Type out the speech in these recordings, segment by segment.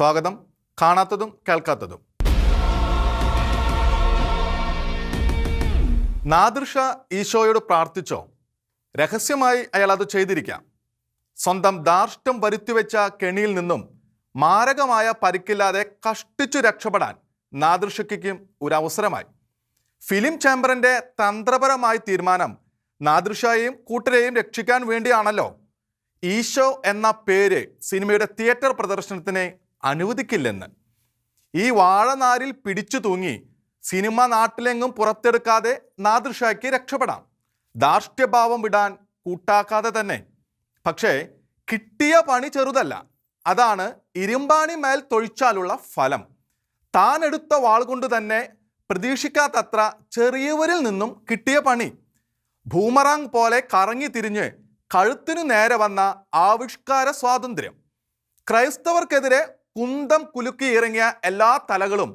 സ്വാഗതം. കാണാത്തതും കേൾക്കാത്തതും. നാദൃഷ ഈശോയോട് പ്രാർത്ഥിച്ചോ? രഹസ്യമായി അയാൾ അത് ചെയ്തിരിക്കാം. സ്വന്തം ധാർഷ്ട്യം വരുത്തിവെച്ച കെണിയിൽ നിന്നും മാരകമായ പരിക്കില്ലാതെ കഷ്ടിച്ചു രക്ഷപ്പെടാൻ നാദൃഷയ്ക്കും ഒരു അവസരമായി ഫിലിം ചേംബറിന്റെ തന്ത്രപരമായ തീരുമാനം നാദൃഷയെയും കൂട്ടരെയും രക്ഷിക്കാൻ വേണ്ടിയാണല്ലോ. ഈശോ എന്ന പേര് സിനിമയുടെ തിയേറ്റർ പ്രദർശനത്തിന് അനുവദിക്കില്ലെന്ന്. ഈ വാഴനാരിൽ പിടിച്ചു തൂങ്ങി സിനിമ നാട്ടിലെങ്ങും പുറത്തെടുക്കാതെ നാദൃഷയ്ക്ക് രക്ഷപ്പെടാം. ധാർഷ്ട്യഭാവം വിടാൻ കൂട്ടാക്കാതെ തന്നെ. പക്ഷേ കിട്ടിയ പണി ചെറുതല്ല. അതാണ് ഇരുമ്പാണി മേൽ തൊഴിച്ചാലുള്ള ഫലം. താൻ എടുത്ത വാൾ കൊണ്ട് തന്നെ പ്രതീക്ഷിക്കാത്തത്ര ചെറിയവരിൽ നിന്നും കിട്ടിയ പണി. ഭൂമറാങ് പോലെ കറങ്ങി തിരിഞ്ഞ് കഴുത്തിനു നേരെ വന്ന ആവിഷ്കാര സ്വാതന്ത്ര്യം. ക്രൈസ്തവർക്കെതിരെ കുന്തം കുലുക്കി ഇറങ്ങിയ എല്ലാ തലകളും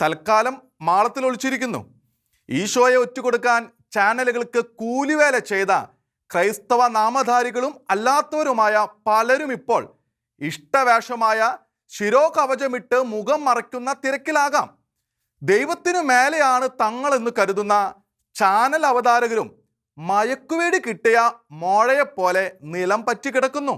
തൽക്കാലം മാളത്തിൽ ഒളിച്ചിരിക്കുന്നു. ഈശോയെ ഒറ്റുകൊടുക്കാൻ ചാനലുകൾക്ക് കൂലിവേല ചെയ്ത ക്രൈസ്തവ നാമധാരികളും അല്ലാത്തവരുമായ പലരും ഇപ്പോൾ ഇഷ്ടവേഷമായ ശിരോകവചമിട്ട് മുഖം മറയ്ക്കുന്ന തിരക്കിലാകാം. ദൈവത്തിനു മേലെയാണ് തങ്ങളെന്ന് കരുതുന്ന ചാനൽ അവതാരകരും മയക്കുവേടി കിട്ടിയ മോഴയെപ്പോലെ നിലം പറ്റി കിടക്കുന്നു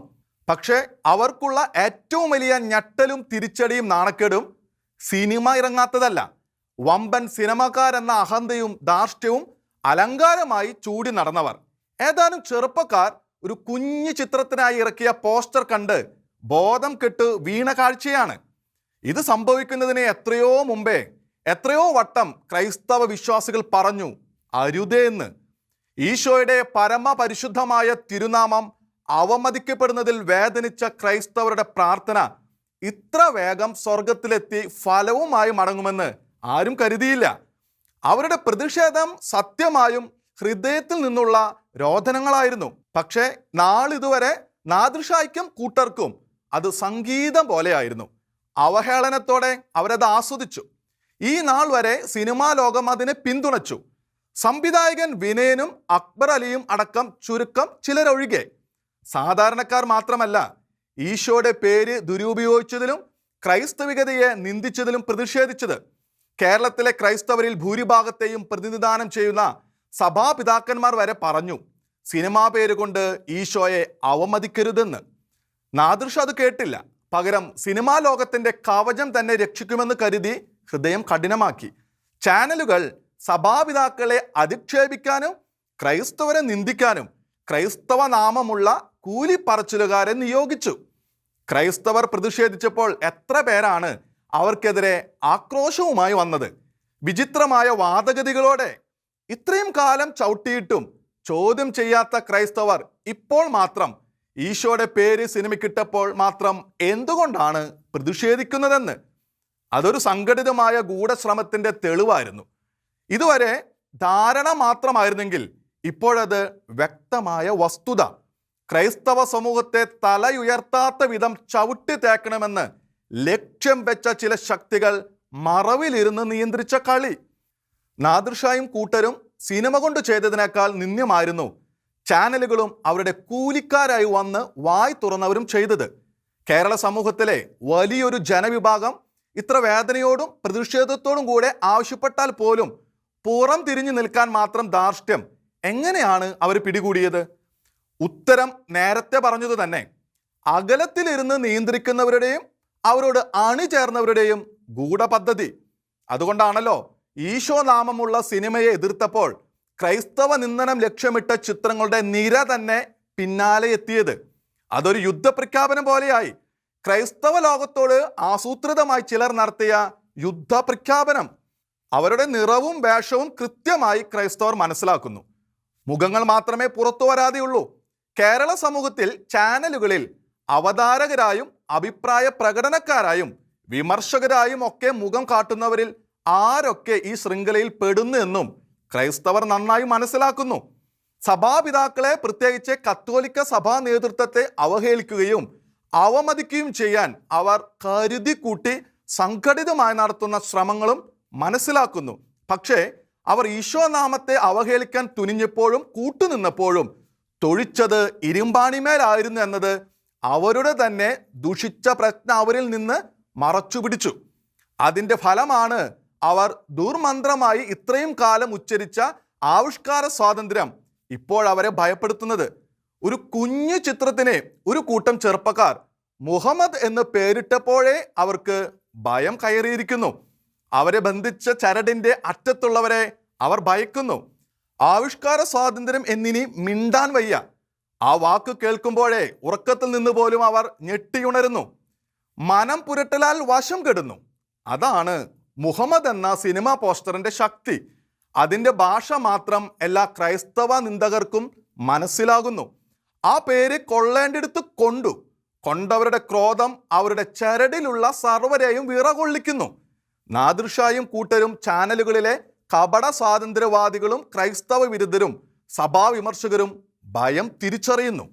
പക്ഷേ അവർക്കുള്ള ഏറ്റവും വലിയ ഞെട്ടലും തിരിച്ചടിയും നാണക്കേടും സിനിമ ഇറങ്ങാത്തതല്ല. വമ്പൻ സിനിമക്കാരെന്ന അഹന്തയും ധാർഷ്ട്യവും അലങ്കാരമായി ചൂടി നടന്നവർ. ഏതാനും ചെറുപ്പക്കാർ ഒരു കുഞ്ഞു ചിത്രത്തിനായി ഇറക്കിയ പോസ്റ്റർ കണ്ട് ബോധം കെട്ട് വീണ കാഴ്ചയാണ്. ഇത് സംഭവിക്കുന്നതിന് എത്രയോ മുമ്പേ എത്രയോ വട്ടം ക്രൈസ്തവ വിശ്വാസികൾ പറഞ്ഞു അരുതേ എന്ന്. ഈശോയുടെ പരമപരിശുദ്ധമായ തിരുനാമം അവമതിക്കപ്പെടുന്നതിൽ വേദനിച്ച ക്രൈസ്തവരുടെ പ്രാർത്ഥന ഇത്ര വേഗം സ്വർഗത്തിലെത്തി ഫലവുമായി മടങ്ങുമെന്ന് ആരും കരുതിയില്ല. അവരുടെ പ്രതിഷേധം സത്യമായും ഹൃദയത്തിൽ നിന്നുള്ള രോധനങ്ങളായിരുന്നു പക്ഷേ നാളിതുവരെ നാദൃശായ്ക്കും കൂട്ടർക്കും അത് സംഗീതം പോലെയായിരുന്നു. അവഹേളനത്തോടെ അവരത് ആസ്വദിച്ചു. ഈ നാൾ വരെ സിനിമാ ലോകം അതിനെ പിന്തുണച്ചു. സംവിധായകൻ വിനയനും അക്ബർ അലിയും അടക്കം ചുരുക്കം ചിലരൊഴികെ. സാധാരണക്കാർ മാത്രമല്ല ഈശോയുടെ പേര് ദുരുപയോഗിച്ചതിലും ക്രൈസ്തവികതയെ നിന്ദിച്ചതിലും പ്രതിഷേധിച്ചത്. കേരളത്തിലെ ക്രൈസ്തവരിൽ ഭൂരിഭാഗത്തെയും പ്രതിനിധാനം ചെയ്യുന്ന സഭാപിതാക്കന്മാർ വരെ പറഞ്ഞു സിനിമാ പേര് കൊണ്ട് ഈശോയെ അവമതിക്കരുതെന്ന്. നാദൃഷ അത് കേട്ടില്ല. പകരം സിനിമാ ലോകത്തിന്റെ കവചം തന്നെ രക്ഷിക്കുമെന്ന് കരുതി ഹൃദയം കഠിനമാക്കി. ചാനലുകൾ സഭാപിതാക്കളെ അധിക്ഷേപിക്കാനും ക്രൈസ്തവരെ നിന്ദിക്കാനും ക്രൈസ്തവ നാമമുള്ള കൂലിപ്പറച്ചിലുകാരെ നിയോഗിച്ചു. ക്രൈസ്തവർ പ്രതിഷേധിച്ചപ്പോൾ എത്ര പേരാണ് അവർക്കെതിരെ ആക്രോശവുമായി വന്നത്? വിചിത്രമായ വാദഗതികളോടെ ഇത്രയും കാലം ചവിട്ടിയിട്ടും ചോദ്യം ചെയ്യാത്ത ക്രൈസ്തവർ ഇപ്പോൾ മാത്രം ഈശോയുടെ പേര് സിനിമയ്ക്കിട്ടപ്പോൾ മാത്രം എന്തുകൊണ്ടാണ് പ്രതിഷേധിക്കുന്നതെന്ന്? അതൊരു സംഘടിതമായ ഗൂഢശ്രമത്തിന്റെ തെളിവായിരുന്നു. ഇതുവരെ ധാരണ മാത്രമായിരുന്നെങ്കിൽ ഇപ്പോഴത് വ്യക്തമായ വസ്തുത ക്രൈസ്തവ സമൂഹത്തെ തലയുയർത്താത്ത വിധം ചവിട്ടി തേക്കണമെന്ന് ലക്ഷ്യം വെച്ച ചില ശക്തികൾ മറവിലിരുന്ന് നിയന്ത്രിച്ച കളി. നാദൃഷായും കൂട്ടരും സിനിമ കൊണ്ട് ചെയ്തതിനേക്കാൾ നിന്ദ്യമായിരുന്നു ചാനലുകളും അവരുടെ കൂലിക്കാരായി വന്ന് വായി തുറന്നവരും ചെയ്തത്. കേരള സമൂഹത്തിലെ വലിയൊരു ജനവിഭാഗം ഇത്ര വേദനയോടും പ്രതിഷേധത്തോടും കൂടെ ആവശ്യപ്പെട്ടാൽ പോലും പുറം തിരിഞ്ഞു നിൽക്കാൻ മാത്രം ധാർഷ്ട്യം. എങ്ങനെയാണ് അവർ പിടികൂടിയത്? ഉത്തരം നേരത്തെ പറഞ്ഞത് തന്നെ. അകലത്തിലിരുന്ന് നിയന്ത്രിക്കുന്നവരുടെയും അവരോട് അണിചേർന്നവരുടെയും ഗൂഢപദ്ധതി. അതുകൊണ്ടാണല്ലോ ഈശോ നാമമുള്ള സിനിമയെ എതിർത്തപ്പോൾ ക്രൈസ്തവ നിന്ദനം ലക്ഷ്യമിട്ട ചിത്രങ്ങളുടെ നിര തന്നെ പിന്നാലെ എത്തിയത്. അതൊരു യുദ്ധപ്രഖ്യാപനം പോലെയായി. ക്രൈസ്തവ ലോകത്തോട് ആസൂത്രിതമായി ചിലർ നടത്തിയ യുദ്ധപ്രഖ്യാപനം അവരുടെ നിറവും വേഷവും കൃത്യമായി ക്രൈസ്തവർ മനസ്സിലാക്കുന്നു. മുഖങ്ങൾ മാത്രമേ പുറത്തു വരാതെയുള്ളൂ. കേരള സമൂഹത്തിൽ ചാനലുകളിൽ അവതാരകരായും അഭിപ്രായ പ്രകടനക്കാരായും വിമർശകരായും ഒക്കെ മുഖം കാട്ടുന്നവരിൽ ആരൊക്കെ ഈ ശൃംഖലയിൽ പെടുന്നു എന്നും ക്രൈസ്തവർ നന്നായി മനസ്സിലാക്കുന്നു. സഭാപിതാക്കളെ പ്രത്യേകിച്ച് കത്തോലിക്ക സഭാ നേതൃത്വത്തെ അവഹേളിക്കുകയും അവമതിക്കുകയും ചെയ്യാൻ അവർ കരുതി കൂട്ടി സംഘടിതമായി നടത്തുന്ന ശ്രമങ്ങളും മനസ്സിലാക്കുന്നു. പക്ഷേ അവർ ഈശോനാമത്തെ അവഹേളിക്കാൻ തുനിഞ്ഞപ്പോഴും കൂട്ടുനിന്നപ്പോഴും തൊഴിച്ചത് ഇരുമ്പാണിമേലായിരുന്നു എന്നത് അവരുടെ തന്നെ ദുഷിച്ച പ്രജ്ഞ അവരിൽ നിന്ന് മറച്ചു പിടിച്ചു അതിന്റെ ഫലമാണ് അവർ ദുർമന്ത്രമായി ഇത്രയും കാലം ഉച്ചരിച്ച ആവിഷ്കാര സ്വാതന്ത്ര്യം ഇപ്പോൾ അവരെ ഭയപ്പെടുത്തുന്നത്. ഒരു കുഞ്ഞു ചിത്രത്തിനെ ഒരു കൂട്ടം ചെറുപ്പക്കാർ മുഹമ്മദ് എന്ന് പേരിട്ടപ്പോഴേ അവർക്ക് ഭയം കയറിയിരിക്കുന്നു. അവരെ ബന്ധിച്ച ചരടിന്റെ അറ്റത്തുള്ളവരെ അവർ ഭയക്കുന്നു. ആവിഷ്കാര സ്വാതന്ത്ര്യം എന്നിനി മിണ്ടാൻ വയ്യ. ആ വാക്ക് കേൾക്കുമ്പോഴേ ഉറക്കത്തിൽ നിന്ന് പോലും അവർ ഞെട്ടിയുണരുന്നു. മനം പുരട്ടലാൽ വശം കെടുന്നു. അതാണ് മുഹമ്മദ് എന്ന സിനിമാ പോസ്റ്ററിന്റെ ശക്തി. അതിന്റെ ഭാഷ മാത്രം എല്ലാ ക്രൈസ്തവ നിന്ദകർക്കും മനസ്സിലാകുന്നു. ആ പേര് കൊള്ളേണ്ടിടത്ത് കൊണ്ടു. കൊണ്ടവരുടെ ക്രോധം അവരുടെ ചരടിലുള്ള സർവരെയും വിറകൊള്ളിക്കുന്നു. നാദൃഷായും കൂട്ടരും ചാനലുകളിലെ കപട സ്വാതന്ത്ര്യവാദികളും ക്രൈസ്തവ വിരുദ്ധരും സഭാവിമർശകരും ഭയം തിരിച്ചറിയുന്നു.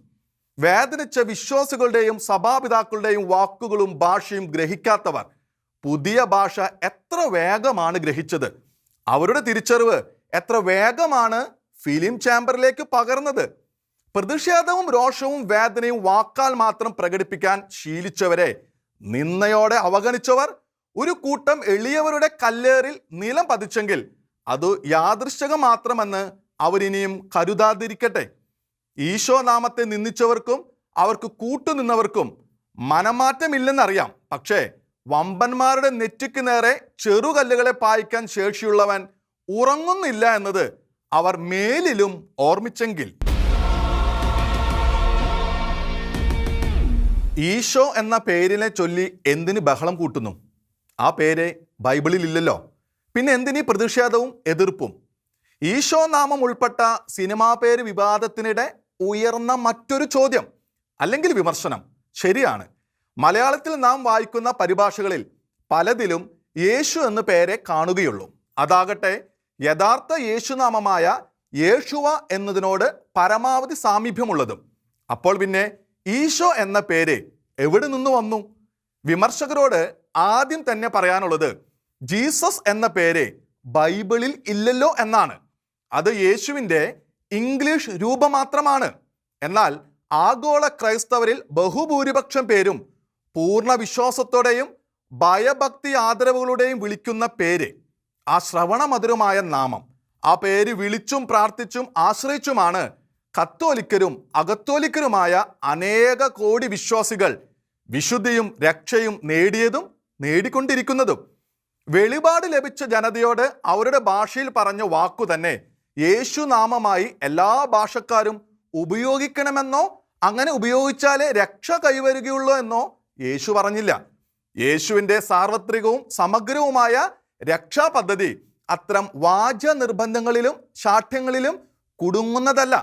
വേദനിച്ച വിശ്വാസികളുടെയും സഭാപിതാക്കളുടെയും വാക്കുകളും ഭാഷയും ഗ്രഹിക്കാത്തവർ പുതിയ ഭാഷ എത്ര വേഗമാണ് ഗ്രഹിച്ചത്? അവരുടെ തിരിച്ചറിവ് എത്ര വേഗമാണ് ഫിലിം ചാമ്പറിലേക്ക് പകർന്നത്? പ്രതിഷേധവും രോഷവും വേദനയും വാക്കാൽ മാത്രം പ്രകടിപ്പിക്കാൻ ശീലിച്ചവരെ നിന്നയോടെ അവഗണിച്ചവർ ഒരു കൂട്ടം എളിയവരുടെ കല്ലേറിൽ നിലം പതിച്ചെങ്കിൽ അത് യാദൃശ്ചകം മാത്രമെന്ന് അവരിനിയും കരുതാതിരിക്കട്ടെ. ഈശോ നാമത്തെ നിന്ദിച്ചവർക്കും അവർക്ക് കൂട്ടുനിന്നവർക്കും മനമാറ്റമില്ലെന്നറിയാം. പക്ഷേ വമ്പന്മാരുടെ നെറ്റിക്ക് നേരെ ചെറുകല്ലുകളെ പായിക്കാൻ ശേഷിയുള്ളവൻ ഉറങ്ങുന്നില്ല എന്നത് അവർ മേലിലും ഓർമ്മിച്ചെങ്കിൽ. ഈശോ എന്ന പേരിനെ ചൊല്ലി എന്തിന് ബഹളം കൂട്ടുന്നു? ആ പേര് ബൈബിളിൽ ഇല്ലല്ലോ പിന്നെ എന്തിനീ പ്രതിഷേധവും എതിർപ്പും? ഈശോ നാമം ഉൾപ്പെട്ട സിനിമാ പേര് വിവാദത്തിനിടെ ഉയർന്ന മറ്റൊരു ചോദ്യം അല്ലെങ്കിൽ വിമർശനം. ശരിയാണ്. മലയാളത്തിൽ നാം വായിക്കുന്ന പരിഭാഷകളിൽ പലതിലും യേശു എന്ന പേരെ കാണുകയുള്ളൂ. അതാകട്ടെ യഥാർത്ഥ യേശുനാമമായ യേശുവ എന്നതിനോട് പരമാവധി സാമീപ്യമുള്ളതും. അപ്പോൾ പിന്നെ ഈശോ എന്ന പേര് എവിടെ നിന്ന് വന്നു? വിമർശകരോട് ആദ്യം തന്നെ പറയാനുള്ളത് ജീസസ് എന്ന പേര് ബൈബിളിൽ ഇല്ലല്ലോ എന്നാണ്. അത് യേശുവിന്റെ ഇംഗ്ലീഷ് രൂപം മാത്രമാണ് എന്നാൽ ആഗോള ക്രൈസ്തവരിൽ ബഹുഭൂരിപക്ഷം പേരും പൂർണ വിശ്വാസത്തോടെയും ഭയഭക്തി ആദരവുകളുടെയും വിളിക്കുന്ന പേര്. ആ ശ്രവണമധുരമായ നാമം. ആ പേര് വിളിച്ചും പ്രാർത്ഥിച്ചും ആശ്രയിച്ചുമാണ് കത്തോലിക്കരും അകത്തോലിക്കരുമായ അനേക കോടി വിശ്വാസികൾ വിശുദ്ധിയും രക്ഷയും നേടിയതും നേടിക്കൊണ്ടിരിക്കുന്നതും. വെളിപാട് ലഭിച്ച ജനതയോട് അവരുടെ ഭാഷയിൽ പറഞ്ഞ വാക്കു തന്നെ യേശുനാമമായി എല്ലാ ഭാഷക്കാരും ഉപയോഗിക്കണമെന്നോ അങ്ങനെ ഉപയോഗിച്ചാലേ രക്ഷ കൈവരുകയുള്ളൂ എന്നോ യേശു പറഞ്ഞില്ല. യേശുവിന്റെ സാർവത്രികവും സമഗ്രവുമായ രക്ഷാ പദ്ധതി അത്തരം വാച നിർബന്ധങ്ങളിലും ശാഠ്യങ്ങളിലും കുടുങ്ങുന്നതല്ല.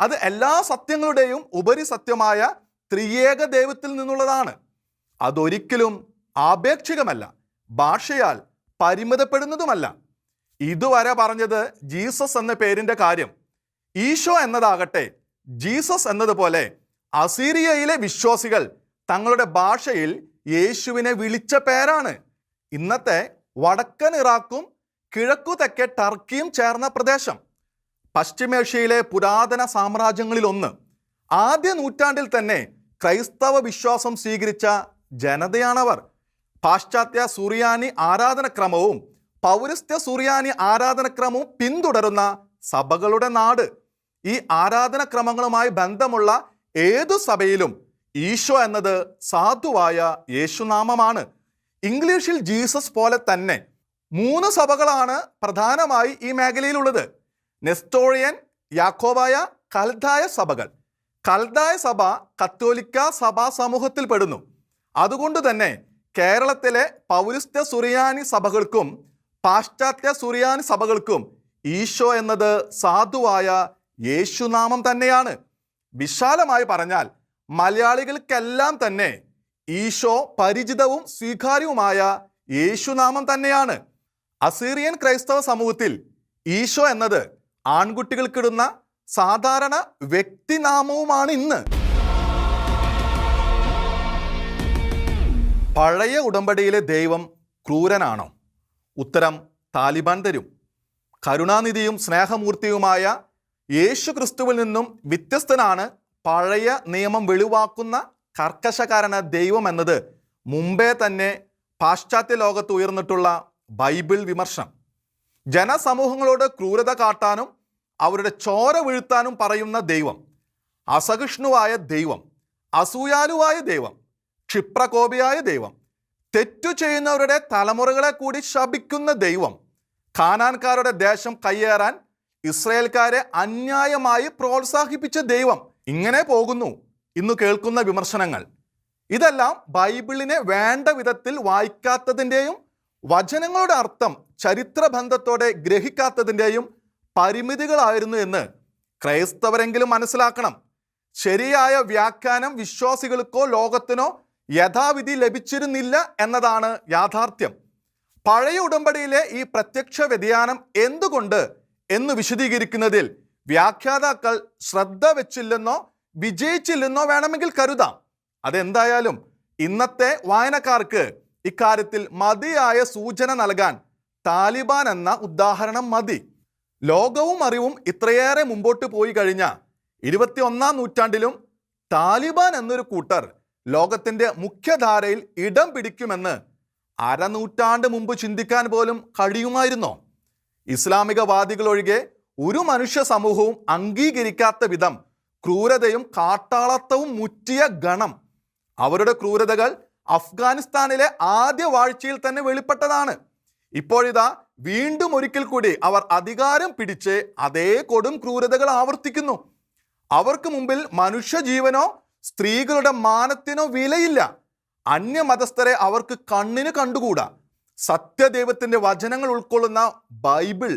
അത് എല്ലാ സത്യങ്ങളുടെയും ഉപരി സത്യമായ ത്രിയേക ദൈവത്തിൽ നിന്നുള്ളതാണ്. അതൊരിക്കലും ആപേക്ഷികമല്ല. ഭാഷയാൽ പരിമിതപ്പെടുന്നതുമല്ല. ഇതുവരെ പറഞ്ഞത് ജീസസ് എന്ന പേരിന്റെ കാര്യം. ഈശോ എന്നതാകട്ടെ ജീസസ് എന്നതുപോലെ അസീരിയയിലെ വിശ്വാസികൾ തങ്ങളുടെ ഭാഷയിൽ യേശുവിനെ വിളിച്ച പേരാണ്. ഇന്നത്തെ വടക്കൻ ഇറാഖും കിഴക്കു തെക്കേ ടർക്കിയും ചേർന്ന പ്രദേശം. പശ്ചിമേഷ്യയിലെ പുരാതന സാമ്രാജ്യങ്ങളിലൊന്ന്. ആദ്യ നൂറ്റാണ്ടിൽ തന്നെ ക്രൈസ്തവ വിശ്വാസം സ്വീകരിച്ച ജനതയാണവർ. പാശ്ചാത്യ സുറിയാനി ആരാധനക്രമവും പൗരസ്ത്യ സുറിയാനി ആരാധനക്രമവും പിന്തുടരുന്ന സഭകളുടെ നാട്. ഈ ആരാധനക്രമങ്ങളുമായി ബന്ധമുള്ള ഏതു സഭയിലും ഈശോ എന്നത് സാധുവായ യേശുനാമമാണ്. ഇംഗ്ലീഷിൽ ജീസസ് പോലെ തന്നെ മൂന്ന് സഭകളാണ് പ്രധാനമായി ഈ മേഖലയിലുള്ളത്. നെസ്റ്റോറിയൻ യാക്കോബായ കൽദായ സഭകൾ. കൽദായ സഭ കത്തോലിക്ക സഭാ സമൂഹത്തിൽ പെടുന്നു. അതുകൊണ്ട് തന്നെ കേരളത്തിലെ പൗരസ്ത്യ സുറിയാനി സഭകൾക്കും പാശ്ചാത്യ സുറിയാനി സഭകൾക്കും ഈശോ എന്നത് സാധുവായ യേശുനാമം തന്നെയാണ്. വിശാലമായി പറഞ്ഞാൽ മലയാളികൾക്കെല്ലാം തന്നെ ഈശോ പരിചിതവും സ്വീകാര്യവുമായ യേശുനാമം തന്നെയാണ്. അസീറിയൻ ക്രൈസ്തവ സമൂഹത്തിൽ ഈശോ എന്നത് ആൺകുട്ടികൾക്കിടുന്ന സാധാരണ വ്യക്തിനാമവുമാണ് ഇന്ന്. പഴയ ഉടമ്പടിയിലെ ദൈവം ക്രൂരനാണോ? ഉത്തരം താലിബാൻ തരും. കരുണാനിധിയും സ്നേഹമൂർത്തിയുമായ യേശു ക്രിസ്തുവിൽ നിന്നും വ്യത്യസ്തനാണ് പഴയ നിയമം വെളിവാക്കുന്ന കർക്കശക്കാരന ദൈവം എന്നത്. മുമ്പേ തന്നെ പാശ്ചാത്യ ലോകത്ത് ഉയർന്നിട്ടുള്ള ബൈബിൾ വിമർശനം. ജനസമൂഹങ്ങളോട് ക്രൂരത കാട്ടാനും അവരുടെ ചോര വീഴ്ത്താനും പറയുന്ന ദൈവം. അസഹിഷ്ണുവായ ദൈവം. അസൂയാലുവായ ദൈവം. ക്ഷിപ്രകോപിയായ ദൈവം. തെറ്റു ചെയ്യുന്നവരുടെ തലമുറകളെ കൂടി ശപിക്കുന്ന ദൈവം. ഖാനാൻകാരുടെ ദേശം കയ്യേറാൻ ഇസ്രയേൽക്കാരെ അന്യായമായി പ്രോത്സാഹിപ്പിച്ച ദൈവം ഇങ്ങനെ പോകുന്നു ഇന്ന് കേൾക്കുന്ന വിമർശനങ്ങൾ. ഇതെല്ലാം ബൈബിളിനെ വേണ്ട വിധത്തിൽ വായിക്കാത്തതിന്റെയും വചനങ്ങളുടെ അർത്ഥം ചരിത്രബന്ധത്തോടെ ഗ്രഹിക്കാത്തതിന്റെയും പരിമിതികളായിരുന്നു എന്ന് ക്രൈസ്തവരെങ്കിലും മനസ്സിലാക്കണം. ശരിയായ വ്യാഖ്യാനം വിശ്വാസികൾക്കോ ലോകത്തിനോ യഥാവിധി ലഭിച്ചിരുന്നില്ല എന്നതാണ് യാഥാർത്ഥ്യം. പഴയ ഉടമ്പടിയിലെ ഈ പ്രത്യക്ഷ വ്യതിയാനം എന്തുകൊണ്ട് എന്ന് വിശദീകരിക്കുന്നതിൽ വ്യാഖ്യാതാക്കൾ ശ്രദ്ധ വെച്ചില്ലെന്നോ വിജയിച്ചില്ലെന്നോ വേണമെങ്കിൽ കരുതാം. അതെന്തായാലും ഇന്നത്തെ വായനക്കാർക്ക് ഇക്കാര്യത്തിൽ മതിയായ സൂചന നൽകാൻ താലിബാൻ എന്ന ഉദാഹരണം മതി. ലോകവും അറിവും ഇത്രയേറെ മുമ്പോട്ട് പോയി കഴിഞ്ഞ ഇരുപത്തിയൊന്നാം നൂറ്റാണ്ടിലും താലിബാൻ എന്നൊരു കൂട്ടർ ലോകത്തിന്റെ മുഖ്യധാരയിൽ ഇടം പിടിക്കുമെന്ന് അരനൂറ്റാണ്ട് മുമ്പ് ചിന്തിക്കാൻ പോലും കഴിയുമായിരുന്നോ? ഇസ്ലാമികവാദികളൊഴികെ ഒരു മനുഷ്യ സമൂഹവും അംഗീകരിക്കാത്ത വിധം ക്രൂരതയും കാട്ടാളത്തവും മുറ്റിയ ഗണം. അവരുടെ ക്രൂരതകൾ അഫ്ഗാനിസ്ഥാനിലെ ആദ്യ വാഴ്ചയിൽ തന്നെ വെളിപ്പെട്ടതാണ്. ഇപ്പോഴിതാ വീണ്ടും ഒരിക്കൽ കൂടി അവർ അധികാരം പിടിച്ച് അതേ കൊടും ക്രൂരതകൾ ആവർത്തിക്കുന്നു. അവർക്ക് മുമ്പിൽ മനുഷ്യജീവനോ സ്ത്രീകളുടെ മാനത്തിനോ വിലയില്ല. അന്യമതസ്ഥരെ അവർക്ക് കണ്ണിന് കണ്ടുകൂടാ. സത്യദൈവത്തിന്റെ വചനങ്ങൾ ഉൾക്കൊള്ളുന്ന ബൈബിൾ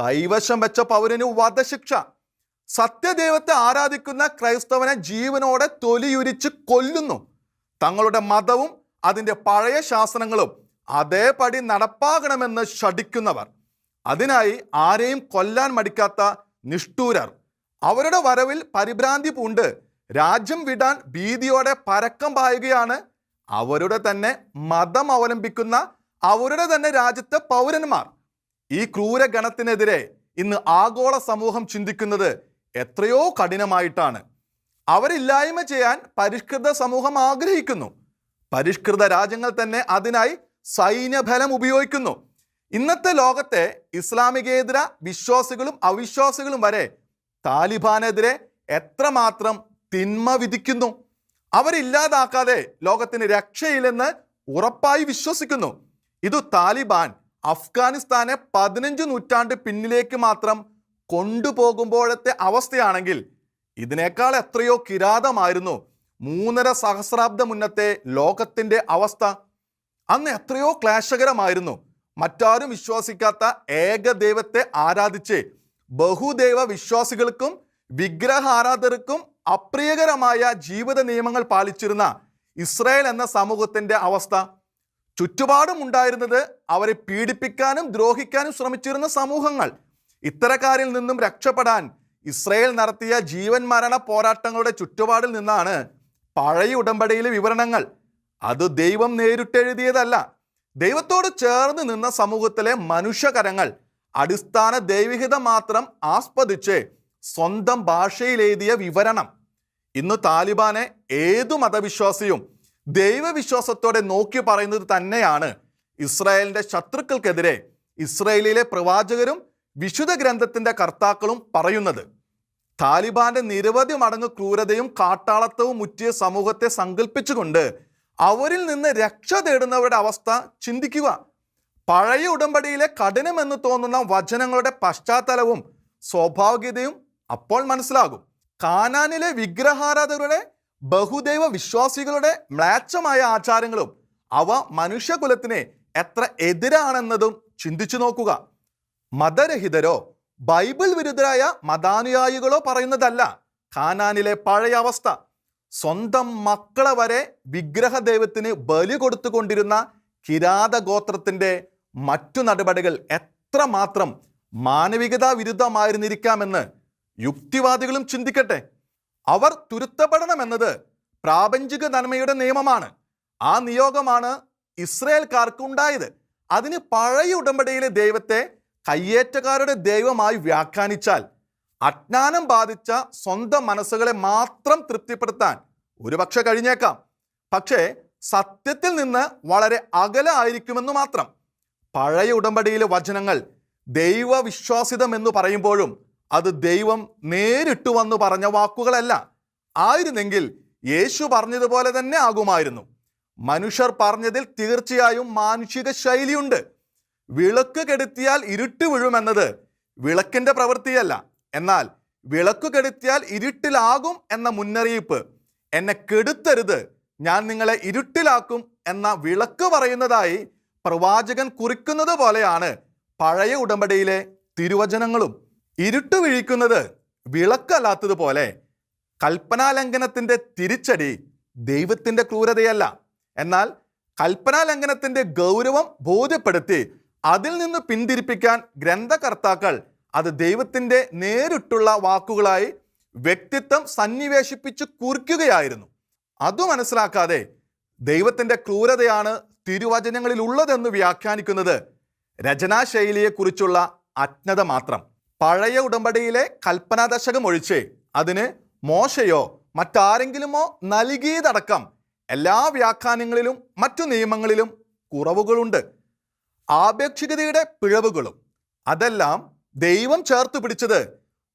കൈവശം വെച്ച പൗരന് വധശിക്ഷ. സത്യദൈവത്തെ ആരാധിക്കുന്ന ക്രൈസ്തവനെ ജീവനോടെ തൊലിയുരിച്ച് കൊല്ലുന്നു. തങ്ങളുടെ മതവും അതിന്റെ പഴയ ശാസനങ്ങളും അതേപടി നടപ്പാകണമെന്ന് ഷടിക്കുന്നവർ അതിനായി ആരെയും കൊല്ലാൻ മടിക്കാത്ത നിഷ്ഠൂരർ. അവരുടെ വരവിൽ പരിഭ്രാന്തി പൂണ്ട് രാജ്യം വിടാൻ ഭീതിയോടെ പരക്കം പായുകയാണ്. അവരുടെ തന്നെ മതം അവലംബിക്കുന്ന അവരുടെ തന്നെ രാജ്യത്തെ പൗരന്മാർ. ഈ ക്രൂരഗണത്തിനെതിരെ ഇന്ന് ആഗോള സമൂഹം ചിന്തിക്കുന്നത് എത്രയോ കഠിനമായിട്ടാണ്. അവരില്ലായ്മ ചെയ്യാൻ പരിഷ്കൃത സമൂഹം ആഗ്രഹിക്കുന്നു. പരിഷ്കൃത രാജ്യങ്ങൾ തന്നെ അതിനായി സൈന്യബലം ഉപയോഗിക്കുന്നു. ഇന്നത്തെ ലോകത്തെ ഇസ്ലാമികേതര വിശ്വാസികളും അവിശ്വാസികളും വരെ താലിബാനെതിരെ എത്രമാത്രം തിന്മ വിധിക്കുന്നു. അവരില്ലാതാക്കാതെ ലോകത്തിന് രക്ഷയില്ലെന്ന് ഉറപ്പായി വിശ്വസിക്കുന്നു. ഇത് താലിബാൻ അഫ്ഗാനിസ്ഥാനെ പതിനഞ്ച് നൂറ്റാണ്ട് പിന്നിലേക്ക് മാത്രം കൊണ്ടുപോകുമ്പോഴത്തെ അവസ്ഥയാണെങ്കിൽ ഇതിനേക്കാൾ എത്രയോ കിരാതമായിരുന്നു മൂന്നര സഹസ്രാബ്ദ മുന്നത്തെ ലോകത്തിന്റെ അവസ്ഥ. അന്ന് എത്രയോ ക്ലേശകരമായിരുന്നു. മറ്റാരും വിശ്വസിക്കാത്ത ഏകദൈവത്തെ ആരാധിച്ച് ബഹുദൈവ വിശ്വാസികൾക്കും വിഗ്രഹാരാധകർക്കും അപ്രിയകരമായ ജീവിത നിയമങ്ങൾ പാലിച്ചിരുന്ന ഇസ്രായേൽ എന്ന സമൂഹത്തിന്റെ അവസ്ഥ. ചുറ്റുപാടും ഉണ്ടായിരുന്നത് അവരെ പീഡിപ്പിക്കാനും ദ്രോഹിക്കാനും ശ്രമിച്ചിരുന്ന സമൂഹങ്ങൾ. ഇത്തരക്കാരിൽ നിന്നും രക്ഷപ്പെടാൻ ഇസ്രയേൽ നടത്തിയ ജീവൻ മരണ പോരാട്ടങ്ങളുടെ ചുറ്റുപാടിൽ നിന്നാണ് പഴയ ഉടമ്പടിയിലെ വിവരണങ്ങൾ. അത് ദൈവം നേരിട്ടെഴുതിയതല്ല. ദൈവത്തോട് ചേർന്ന് നിന്ന സമൂഹത്തിലെ മനുഷ്യകരങ്ങൾ അടിസ്ഥാന ദൈവികത മാത്രം ആസ്പദിച്ച് സ്വന്തം ഭാഷയിൽ എഴുതിയ വിവരണം. ഇന്ന് താലിബാനെ ഏതു മതവിശ്വാസിയും ദൈവവിശ്വാസത്തോടെ നോക്കി പറയുന്നത് തന്നെയാണ് ഇസ്രായേലിന്റെ ശത്രുക്കൾക്കെതിരെ ഇസ്രായേലിലെ പ്രവാചകരും വിശുദ്ധ ഗ്രന്ഥത്തിന്റെ കർത്താക്കളും പറയുന്നത്. താലിബാന്റെ നിരവധി മടങ്ങ് ക്രൂരതയും കാട്ടാളത്തവും മുറ്റിയ സമൂഹത്തെ സങ്കല്പിച്ചുകൊണ്ട് അവരിൽ നിന്ന് രക്ഷ തേടുന്നവരുടെ അവസ്ഥ ചിന്തിക്കുക. പഴയ ഉടമ്പടിയിലെ കഠിനമെന്ന് തോന്നുന്ന വചനങ്ങളുടെ പശ്ചാത്തലവും സ്വാഭാവികതയും അപ്പോൾ മനസ്സിലാകും. കാനാനിലെ വിഗ്രഹാരാധകരുടെ ബഹുദൈവ വിശ്വാസികളുടെ മ്ലാച്ചമായ ആചാരങ്ങളും അവ മനുഷ്യകുലത്തിന് എത്ര എതിരാണെന്നതും ചിന്തിച്ചു നോക്കുക. മതരഹിതരോ ബൈബിൾ വിരുദ്ധരായ മതാനുയായികളോ പറയുന്നതല്ല കാനാനിലെ പഴയ അവസ്ഥ. സ്വന്തം മക്കളെ വരെ വിഗ്രഹ ദൈവത്തിന് ബലി കൊടുത്തുകൊണ്ടിരുന്ന കിരാത ഗോത്രത്തിന്റെ മറ്റു നടപടികൾ എത്രമാത്രം മാനവികതാ വിരുദ്ധമായിരുന്നിരിക്കാമെന്ന് യുക്തിവാദികളും ചിന്തിക്കട്ടെ. അവർ തുരുത്തപ്പെടണം എന്നത് പ്രാപഞ്ചിക നന്മയുടെ നിയമമാണ്. ആ നിയോഗമാണ് ഇസ്രയേൽക്കാർക്ക് ഉണ്ടായത്. അതിന് പഴയ ഉടമ്പടിയിലെ ദൈവത്തെ കയ്യേറ്റക്കാരുടെ ദൈവമായി വ്യാഖ്യാനിച്ചാൽ അജ്ഞാനം ബാധിച്ച സ്വന്തം മനസ്സുകളെ മാത്രം തൃപ്തിപ്പെടുത്താൻ ഒരുപക്ഷെ കഴിഞ്ഞേക്കാം. പക്ഷേ സത്യത്തിൽ നിന്ന് വളരെ അകലെ ആയിരിക്കുമെന്ന് മാത്രം. പഴയ ഉടമ്പടിയിലെ വചനങ്ങൾ ദൈവവിശ്വാസിതം എന്ന് പറയുമ്പോഴും അത് ദൈവം നേരിട്ട് വന്നു പറഞ്ഞ വാക്കുകളല്ല. ആയിരുന്നെങ്കിൽ യേശു പറഞ്ഞതുപോലെ തന്നെ ആകുമായിരുന്നു. മനുഷ്യർ പറഞ്ഞതിൽ തീർച്ചയായും മാനുഷിക ശൈലിയുണ്ട്. വിളക്ക് കെടുത്തിയാൽ ഇരുട്ട് വീഴുമെന്നത് വിളക്കിന്റെ പ്രവൃത്തിയല്ല. എന്നാൽ വിളക്ക് കെടുത്തിയാൽ ഇരുട്ടിലാകും എന്ന മുന്നറിയിപ്പ്. എന്നെ കെടുത്തരുത് ഞാൻ നിങ്ങളെ ഇരുട്ടിലാക്കും എന്ന വിളക്ക് പറയുന്നതായി പ്രവാചകൻ കുറിക്കുന്നത് പോലെയാണ് പഴയ ഉടമ്പടിയിലെ തിരുവചനങ്ങളും. ഇരുട്ട് വീഴിക്കുന്നത് വിളക്കല്ലാത്തതുപോലെ കൽപ്പനാലംഘനത്തിന്റെ തിരിച്ചടി ദൈവത്തിന്റെ ക്രൂരതയല്ല. എന്നാൽ കൽപ്പനാലംഘനത്തിന്റെ ഗൗരവം ബോധ്യപ്പെടുത്തി അതിൽ നിന്ന് പിന്തിരിപ്പിക്കാൻ ഗ്രന്ഥകർത്താക്കൾ അത് ദൈവത്തിന്റെ നേരിട്ടുള്ള വാക്കുകളായി വ്യക്തിത്വം സന്നിവേശിപ്പിച്ച് കുറിക്കുകയായിരുന്നു. അത് മനസ്സിലാക്കാതെ ദൈവത്തിന്റെ ക്രൂരതയാണ് തിരുവചനങ്ങളിൽ ഉള്ളതെന്ന് വ്യാഖ്യാനിക്കുന്നത് രചനാശൈലിയെക്കുറിച്ചുള്ള അജ്ഞത മാത്രം. പഴയ ഉടമ്പടിയിലെ കൽപ്പനാദശകം ഒഴിച്ച് അതിന് മോശയോ മറ്റാരെങ്കിലുമോ നൽകിയതടക്കം എല്ലാ വ്യാഖ്യാനങ്ങളിലും മറ്റു നിയമങ്ങളിലും കുറവുകളുണ്ട്. ആപേക്ഷികതയുടെ പിഴവുകളും അതെല്ലാം ദൈവം ചേർത്ത് പിടിച്ചത്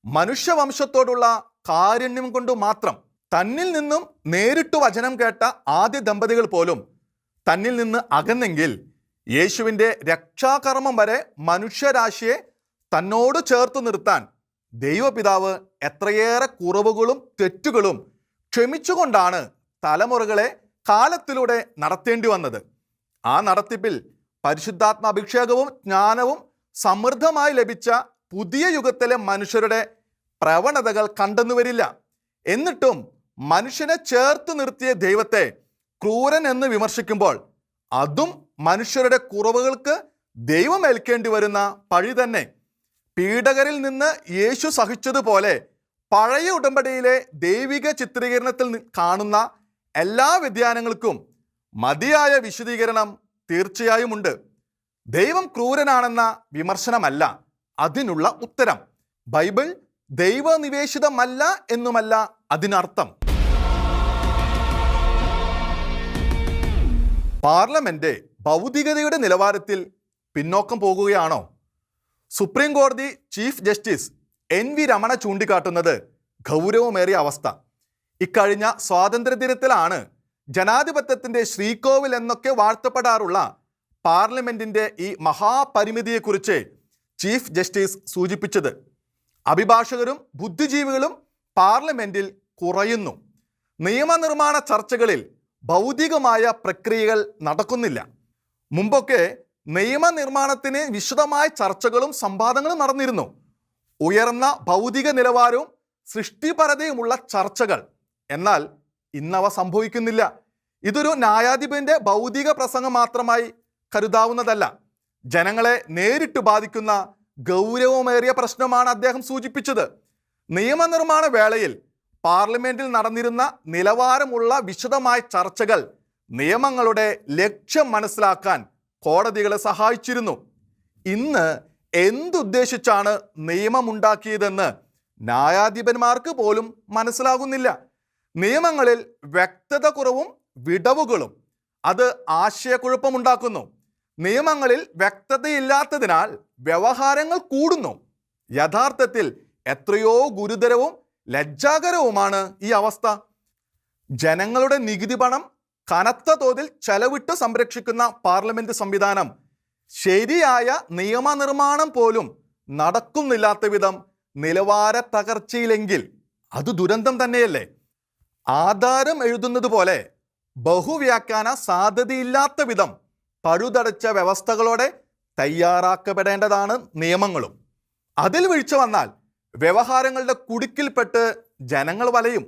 മനുഷ്യവംശത്തോടുള്ള കാരുണ്യം കൊണ്ടു മാത്രം. തന്നിൽ നിന്നും നേരിട്ട് വചനം കേട്ട ആദ്യ ദമ്പതികൾ പോലും തന്നിൽ നിന്ന് അകന്നെങ്കിൽ യേശുവിന്റെ രക്ഷാകർമ്മം വരെ മനുഷ്യരാശിയെ തന്നോട് ചേർത്ത് നിർത്താൻ ദൈവപിതാവ് എത്രയേറെ കുറവുകളും തെറ്റുകളും ക്ഷമിച്ചുകൊണ്ടാണ് തലമുറകളെ കാലത്തിലൂടെ നടത്തേണ്ടി വന്നത്. ആ നടത്തിപ്പിൽ പരിശുദ്ധാത്മാഭിഷേകവും ജ്ഞാനവും സമൃദ്ധമായി ലഭിച്ച പുതിയ യുഗത്തിലെ മനുഷ്യരുടെ പ്രവണതകൾ കണ്ടെന്നു വരില്ല. എന്നിട്ടും മനുഷ്യനെ ചേർത്ത് നിർത്തിയ ദൈവത്തെ ക്രൂരൻ എന്ന് വിമർശിക്കുമ്പോൾ അതും മനുഷ്യരുടെ കുറവുകൾക്ക് ദൈവം ഏൽക്കേണ്ടി വരുന്ന പഴി തന്നെ. പീഡകരിൽ നിന്ന് യേശു സഹിച്ചതുപോലെ പഴയ ഉടമ്പടിയിലെ ദൈവിക ചിത്രീകരണത്തിൽ കാണുന്ന എല്ലാ വ്യതിയാനങ്ങൾക്കും മതിയായ വിശദീകരണം തീർച്ചയായും ഉണ്ട് ദൈവം ക്രൂരനാണെന്ന വിമർശനമല്ല അതിനുള്ള ഉത്തരം. ബൈബിൾ ദൈവനിവേശിതമല്ല എന്നുമല്ല അതിനർത്ഥം. പാർലമെന്റ് ഭൗതികതയുടെ നിലവാരത്തിൽ പിന്നോക്കം പോകുകയാണോ? സുപ്രീം കോടതി chief justice N V Ramana ചൂണ്ടിക്കാട്ടുന്നത് ഗൗരവമേറിയ അവസ്ഥ. ഇക്കഴിഞ്ഞ സ്വാതന്ത്ര്യദിനത്തിലാണ് ജനാധിപത്യത്തിന്റെ ശ്രീകോവിൽ എന്നൊക്കെ വാഴ്ത്തപ്പെടാറുള്ള പാർലമെന്റിന്റെ ഈ മഹാപരിമിതിയെക്കുറിച്ച് ചീഫ് ജസ്റ്റിസ് സൂചിപ്പിച്ചത്. അഭിഭാഷകരും ബുദ്ധിജീവികളും പാർലമെന്റിൽ കുറയുന്നു. നിയമനിർമ്മാണ ചർച്ചകളിൽ ഭൗതികമായ പ്രക്രിയകൾ നടക്കുന്നില്ല. മുമ്പൊക്കെ നിയമനിർമ്മാണത്തിന് വിശദമായ ചർച്ചകളും സംവാദങ്ങളും നടന്നിരുന്നു. ഉയർന്ന ഭൗതിക നിലവാരവും സൃഷ്ടിപരതയുമുള്ള ചർച്ചകൾ. എന്നാൽ ഇന്നവ സംഭവിക്കുന്നില്ല. ഇതൊരു ന്യായാധിപന്റെ ഭൗതിക പ്രസംഗം മാത്രമായി കരുതാവുന്നതല്ല. ജനങ്ങളെ നേരിട്ട് ബാധിക്കുന്ന ഗൗരവമേറിയ പ്രശ്നമാണ് അദ്ദേഹം സൂചിപ്പിച്ചത്. നിയമനിർമ്മാണ വേളയിൽ പാർലമെന്റിൽ നടന്നിരുന്ന നിലവാരമുള്ള വിശദമായ ചർച്ചകൾ നിയമങ്ങളുടെ ലക്ഷ്യം മനസ്സിലാക്കാൻ കോടതികളെ സഹായിച്ചിരുന്നു. ഇന്ന് എന്തുദ്ദേശിച്ചാണ് നിയമമുണ്ടാക്കിയതെന്ന് ന്യായാധിപന്മാർക്ക് പോലും മനസ്സിലാകുന്നില്ല. നിയമങ്ങളിൽ വ്യക്തത കുറവും വിടവുകളും അത് ആശയക്കുഴപ്പമുണ്ടാക്കുന്നു. നിയമങ്ങളിൽ വ്യക്തതയില്ലാത്തതിനാൽ വ്യവഹാരങ്ങൾ കൂടുന്നു. യഥാർത്ഥത്തിൽ എത്രയോ ഗുരുതരവും ലജ്ജാകരവുമാണ് ഈ അവസ്ഥ. ജനങ്ങളുടെ നികുതി പണം കനത്ത തോതിൽ ചെലവിട്ട് സംരക്ഷിക്കുന്ന പാർലമെന്റ് സംവിധാനം ശരിയായ നിയമനിർമ്മാണം പോലും നടക്കുന്നില്ലാത്ത വിധം നിലവാര തകർച്ചയിലെങ്കിൽ അത് ദുരന്തം തന്നെയല്ലേ? ആധാരം എഴുതുന്നത് പോലെ ബഹുവ്യാഖ്യാന സാധ്യതയില്ലാത്ത വിധം പഴുതടച്ച വ്യവസ്ഥകളോടെ തയ്യാറാക്കപ്പെടേണ്ടതാണ് നിയമങ്ങളും. അതിൽ വീഴ്ച വന്നാൽ വ്യവഹാരങ്ങളുടെ കുടുക്കിൽപ്പെട്ട് ജനങ്ങൾ വലയും.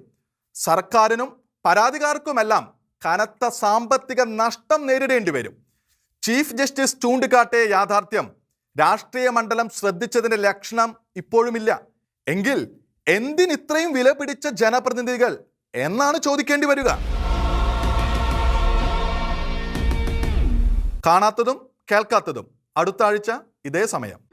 സർക്കാരിനും പരാതിക്കാർക്കുമെല്ലാം കനത്ത സാമ്പത്തിക നഷ്ടം നേരിടേണ്ടി വരും. ചീഫ് ജസ്റ്റിസ് ചൂണ്ടിക്കാട്ടിയ യാഥാർത്ഥ്യം രാഷ്ട്രീയ മണ്ഡലം ശ്രദ്ധിച്ചതിന്റെ ലക്ഷണം ഇപ്പോഴുമില്ല. എങ്കിൽ എന്തിനിത്രയും വില പിടിച്ച ജനപ്രതിനിധികൾ എന്നാണ് ചോദിക്കേണ്ടി വരിക. കാണാത്തതും കേൾക്കാത്തതും. അടുത്ത ആഴ്ച ഇതേ സമയം.